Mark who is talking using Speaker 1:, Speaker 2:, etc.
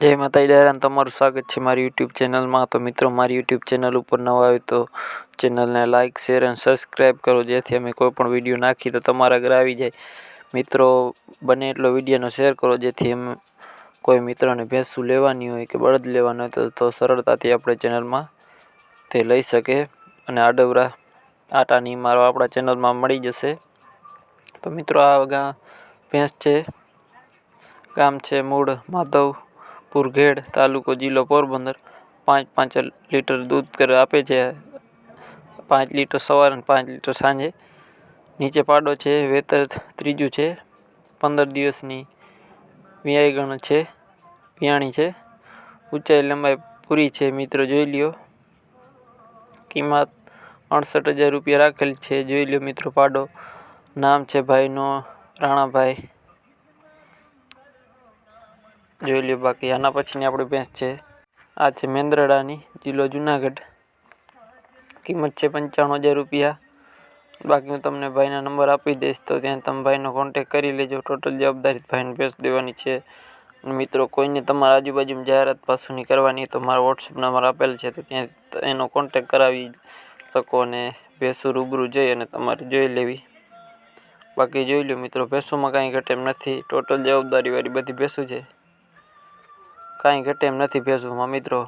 Speaker 1: જય માતાજી દયારામ તમારું સ્વાગત છે મારી યુટ્યુબ ચેનલમાં. તો મિત્રો, મારી યુટ્યુબ ચેનલ ઉપર નવા આવે તો ચેનલને લાઇક શેર અને સબસ્ક્રાઈબ કરો. જેથી અમે કોઈ પણ વીડિયો નાખી તો તમારા ઘરે આવી જાય. મિત્રો, બને એટલો વિડીયોનો શેર કરો. જેથી એમ કોઈ મિત્રોને ભેંસું લેવાની હોય કે બળદ લેવાનું હોય તો સરળતાથી આપણે ચેનલમાં તે લઈ શકે. અને આડવરા આટાની મારો આપણા ચેનલમાં મળી જશે. તો મિત્રો, આ ગા ભેંસ છે. ગામ છે મૂળ માધવપુર ઘેડ તાલુકો જિલ્લો પોરબંદર પાંચ પાંચ લીટર દૂધ આપે છે. પાંચ લીટર સવારે અને પાંચ લીટર સાંજે. નીચે પાડો છે, વેતર ત્રીજું છે, પંદર દિવસની વ્યાયગણ છે, વ્યાણી છે. ઊંચાઈ લંબાઈ પૂરી છે, મિત્રો જોઈ લ્યો. કિંમત અડસઠ હજાર રૂપિયા રાખેલ છે, જોઈ લ્યો મિત્રો પાડો. નામ છે ભાઈનો રાણાભાઈ. જોઈ લ્યો બાકી આના પછીની આપણી ભેંસ છે. આ છે મેંદરડાની, જિલ્લો જુનાગઢ. કિંમત છે પંચાણું હજાર રૂપિયા. બાકી હું તમને ભાઈના નંબર આપી દઈશ તો ત્યાં તમે ભાઈનો કોન્ટેક કરી લેજો. ટોટલ જવાબદારી ભાઈને ભેંસ દેવાની છે. મિત્રો, કોઈને તમારા આજુબાજુમાં જાહેરાત પાસુની કરવાની તો મારો વોટ્સઅપ નંબર આપેલ છે તો ત્યાં એનો કોન્ટેક કરાવી શકો અને ભેંસું રૂબરૂ જઈ અને તમારે જોઈ લેવી. બાકી જોઈ લો મિત્રો, ભેંસોમાં કાંઈ ઘટે એમ નથી. ટોટલ જવાબદારીવાળી બધી ભેંસું છે. કાંઈ ઘટે એમ નથી ભેંસોમાં મિત્રો.